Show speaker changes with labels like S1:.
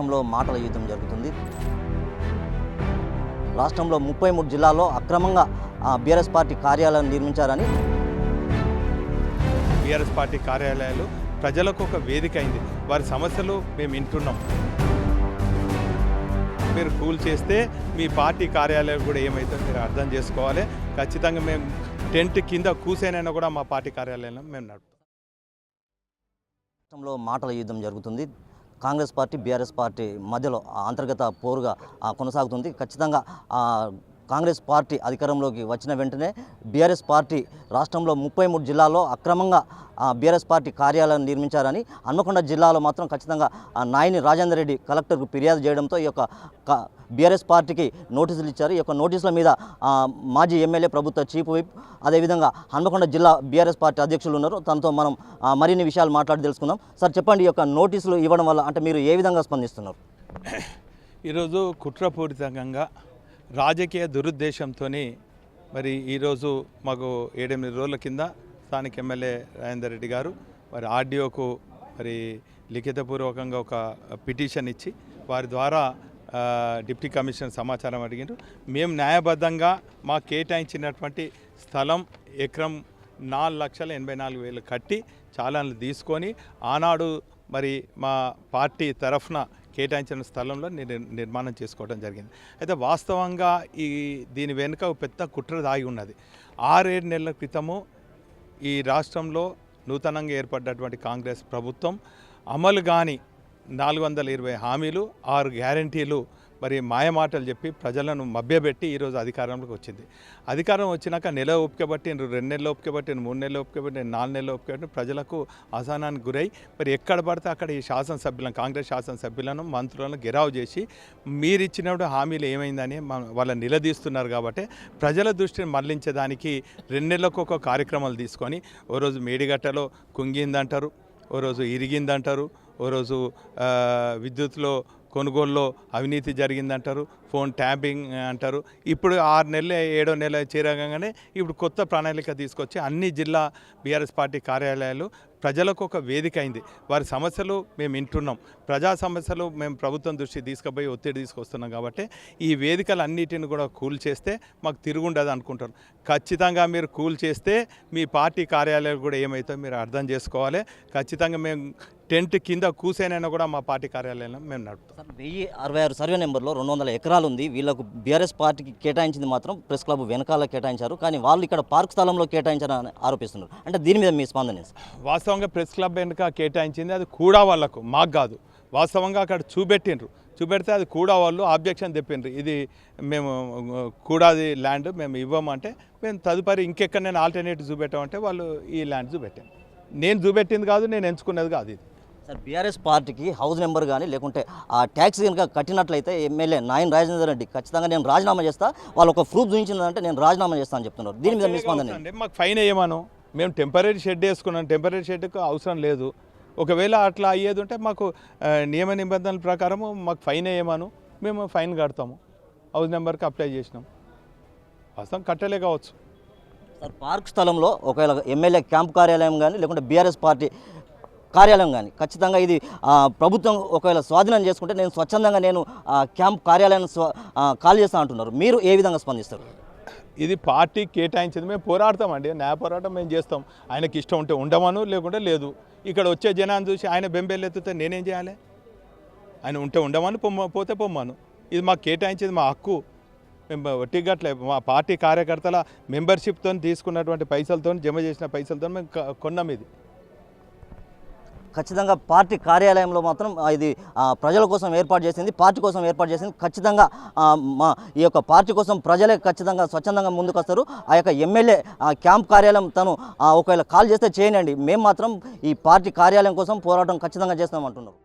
S1: రాష్ట్రంలో మాటల యుద్ధం జరుగుతుంది. రాష్ట్రంలో ముప్పై మూడు జిల్లాల్లో అక్రమంగా బీఆర్ఎస్ పార్టీ కార్యాలయం నిర్మించారని
S2: బీఆర్ఎస్ పార్టీ కార్యాలయాలు ప్రజలకు ఒక వేదిక అయింది. వారి సమస్యలు మేము వింటున్నాం. మీరు కూల్ చేస్తే మీ పార్టీ కార్యాలయం కూడా ఏమైతే మీరు అర్థం చేసుకోవాలి. ఖచ్చితంగా మేము టెంట్ కింద కూసేనైనా కూడా మా పార్టీ కార్యాలయంలో మేము నడుపుతాం.
S1: రాష్ట్రంలో మాటల యుద్ధం జరుగుతుంది. కాంగ్రెస్ పార్టీ బీఆర్ఎస్ పార్టీ మధ్యలో అంతర్గత పోరుగా కొనసాగుతుంది. ఖచ్చితంగా కాంగ్రెస్ పార్టీ అధికారంలోకి వచ్చిన వెంటనే బీఆర్ఎస్ పార్టీ రాష్ట్రంలో ముప్పై మూడు జిల్లాల్లో అక్రమంగా బీఆర్ఎస్ పార్టీ కార్యాలయం నిర్మించారని హన్మకొండ జిల్లాలో మాత్రం ఖచ్చితంగా ఆ, నాయని రాజేందర్ రెడ్డి కలెక్టర్కు ఫిర్యాదు చేయడంతో ఈ యొక్క బీఆర్ఎస్ పార్టీకి నోటీసులు ఇచ్చారు. ఈ యొక్క నోటీసుల మీద మాజీ ఎమ్మెల్యే ప్రభుత్వ చీఫ్ విప్ అదేవిధంగా హన్మకొండ జిల్లా బీఆర్ఎస్ పార్టీ అధ్యక్షులు ఉన్నారు. తనతో మనం మరిన్ని విషయాలు మాట్లాడి తెలుసుకుందాం. సార్ చెప్పండి ఈ యొక్క నోటీసులు ఇవ్వడం వల్ల అంటే మీరు ఏ విధంగా స్పందిస్తున్నారు?
S2: ఈరోజు కుట్రపూరితంగా రాజకీయ దురుద్దేశంతో మరి ఈరోజు మాకు ఏడెనిమిది రోజుల కింద స్థానిక ఎమ్మెల్యే రాజేందర్ రెడ్డి గారు మరి ఆర్డీఓకు మరి లిఖితపూర్వకంగా ఒక పిటిషన్ ఇచ్చి వారి ద్వారా డిప్టీ కమిషనర్ సమాచారం అడిగారు మేము న్యాయబద్ధంగా మా కేటాయించినటువంటి స్థలం ఎకరం నాలుగు లక్షల ఎనభై నాలుగు వేలు కట్టి చాలాన్లు తీసుకొని ఆనాడు మరి మా పార్టీ తరఫున కేటాయించిన స్థలంలో నిర్ నిర్మాణం చేసుకోవడం జరిగింది. అయితే వాస్తవంగా ఈ దీని వెనుక ఒక పెద్ద కుట్ర దాగి ఉన్నది. ఆరేడు నెలల క్రితము ఈ రాష్ట్రంలో నూతనంగా ఏర్పడ్డటువంటి కాంగ్రెస్ ప్రభుత్వం అమలు కాని నాలుగు వందల ఇరవై హామీలు ఆరు గ్యారంటీలు మరి మాయమాటలు చెప్పి ప్రజలను మభ్యపెట్టి ఈరోజు అధికారంలోకి వచ్చింది. అధికారం వచ్చినాక నెల ఓపికబట్టి రెండు నెలలు ఓపికబట్టి మూడు నెలలు ఓపికబట్టి నాలుగు నెలలు ఒప్పుకబట్టి ప్రజలకు అసహనానికి గురై మరి ఎక్కడ పడితే అక్కడ ఈ శాసనసభ్యులను కాంగ్రెస్ శాసనసభ్యులను మంత్రులను గెరావు చేసి మీరిచ్చినప్పుడు హామీలు ఏమైందని వాళ్ళని నిలదీస్తున్నారు కాబట్టి ప్రజల దృష్టిని మళ్ళించడానికి రెండు నెలలకు ఒక కార్యక్రమాలు తీసుకొని ఓ రోజు మేడిగట్టలో కుంగిందంటారు ఓ రోజు ఇరిగిందంటారు ఓ రోజు విద్యుత్లో కొనుగోలులో అవినీతి జరిగిందంటారు. ఫోన్ ట్యాపింగ్ అంటారు. ఇప్పుడు ఆరు నెలలు ఏడో నెల చేరగానే ఇప్పుడు కొత్త ప్రణాళిక తీసుకొచ్చి అన్ని జిల్లా బీఆర్ఎస్ పార్టీ కార్యాలయాలు ప్రజలకు ఒక వేదిక అయింది. వారి సమస్యలు మేము వింటున్నాం. ప్రజా సమస్యలు మేము ప్రభుత్వం దృష్టి తీసుకుపోయి ఒత్తిడి తీసుకొస్తున్నాం కాబట్టి ఈ వేదికలు అన్నిటిని కూడా కూల్ చేస్తే మాకు తిరుగుండదు అనుకుంటారు ఖచ్చితంగా మీరు కూల్ చేస్తే మీ పార్టీ కార్యాలయాలు కూడా ఏమైతే మీరు అర్థం చేసుకోవాలి. ఖచ్చితంగా మేము టెంట్ కింద కూసేనైనా కూడా మా పార్టీ కార్యాలయంలో మేము నడుపుతాం.
S1: వెయ్యి అరవై ఆరు సర్వే నెంబర్లో రెండు వందల ఎకరాలు ఉంది వీళ్ళకు బీఆర్ఎస్ పార్టీకి కేటాయించింది మాత్రం ప్రెస్ క్లబ్ వెనకాల కేటాయించారు. కానీ వాళ్ళు ఇక్కడ పార్క్ స్థలంలో కేటాయించారని ఆరోపిస్తున్నారు. అంటే దీని మీద మీ స్పందన
S2: వాస్తవంగా ప్రెస్ క్లబ్ వెనుక కేటాయించింది అది కూడా వాళ్ళకు మాకు కాదు. వాస్తవంగా అక్కడ చూపెట్టిండ్రు. చూపెడితే అది కూడా వాళ్ళు ఆబ్జెక్షన్ తెప్పిండ్రు. ఇది మేము కూడాది ల్యాండ్ మేము ఇవ్వమంటే మేము తదుపరి ఇంకెక్కడ నేను ఆల్టర్నేటివ్ చూపెట్టామంటే వాళ్ళు ఈ ల్యాండ్ చూపెట్టాను నేను చూపెట్టింది కాదు నేను ఎంచుకున్నది కాదు ఇది.
S1: సార్ బీఆర్ఎస్ పార్టీకి హౌస్ నెంబర్ కానీ లేకుంటే ఆ ట్యాక్స్ కనుక కట్టినట్లయితే ఎమ్మెల్యే నాయన్ రాజేందర్ రెడ్డి ఖచ్చితంగా నేను రాజీనామా చేస్తా. వాళ్ళు ఒక ప్రూఫ్ చూపించిందంటే నేను రాజీనామా చేస్తా అని చెప్తున్నారు. దీని మీద మీ స్పందన
S2: మాకు ఫైన్ వేయమను. మేము టెంపరీ షెడ్ వేసుకున్నాం. టెంపరీ షెడ్కి అవసరం లేదు. ఒకవేళ అట్లా అయ్యేది ఉంటే మాకు నియమ నిబంధనల ప్రకారము మాకు ఫైన్ వేయమను. మేము ఫైన్ కడతాము. హౌస్ నెంబర్కి అప్లై చేసినాం. వాస్తవం కట్టలే కావచ్చు.
S1: సార్ పార్క్ స్థలంలో ఒకవేళ ఎమ్మెల్యే క్యాంప్ కార్యాలయం కానీ లేకుంటే బీఆర్ఎస్ పార్టీ కార్యాలయం కానీ. ఖచ్చితంగా ఇది ప్రభుత్వం ఒకవేళ స్వాధీనం చేసుకుంటే నేను స్వచ్ఛందంగా నేను క్యాంప్ కార్యాలయాన్ని స్వ ఖాళీ చేస్తా అంటున్నారు. మీరు ఏ విధంగా స్పందిస్తారు?
S2: ఇది పార్టీ కేటాయించింది. మేము పోరాడతామండి న్యాయ పోరాటం మేము చేస్తాం. ఆయనకి ఇష్టం ఉంటే ఉండమను లేకుంటే లేదు. ఇక్కడ వచ్చే జనాన్ని చూసి ఆయన బెంబెల్లెత్తితే నేనేం చేయాలి? ఆయన ఉంటే ఉండమని పొమ్మ పోతే పొమ్మను. ఇది మాకు కేటాయించేది మా హక్కు. మేము ఒట్టిగట్లే మా పార్టీ కార్యకర్తల మెంబర్షిప్తో తీసుకున్నటువంటి పైసలతో జమ చేసిన పైసలతో మేము కొన్నాం ఇది.
S1: ఖచ్చితంగా పార్టీ కార్యాలయంలో మాత్రం ఇది ప్రజల కోసం ఏర్పాటు చేసింది పార్టీ కోసం ఏర్పాటు చేసింది. ఖచ్చితంగా మా ఈ యొక్క పార్టీ కోసం ప్రజలే ఖచ్చితంగా స్వచ్ఛందంగా ముందుకొస్తారు. ఆ యొక్క ఎమ్మెల్యే క్యాంప్ కార్యాలయం తను ఒకవేళ కాల్ చేస్తే చేయనండి మేము మాత్రం ఈ పార్టీ కార్యాలయం కోసం పోరాటం ఖచ్చితంగా చేస్తామంటున్నారు.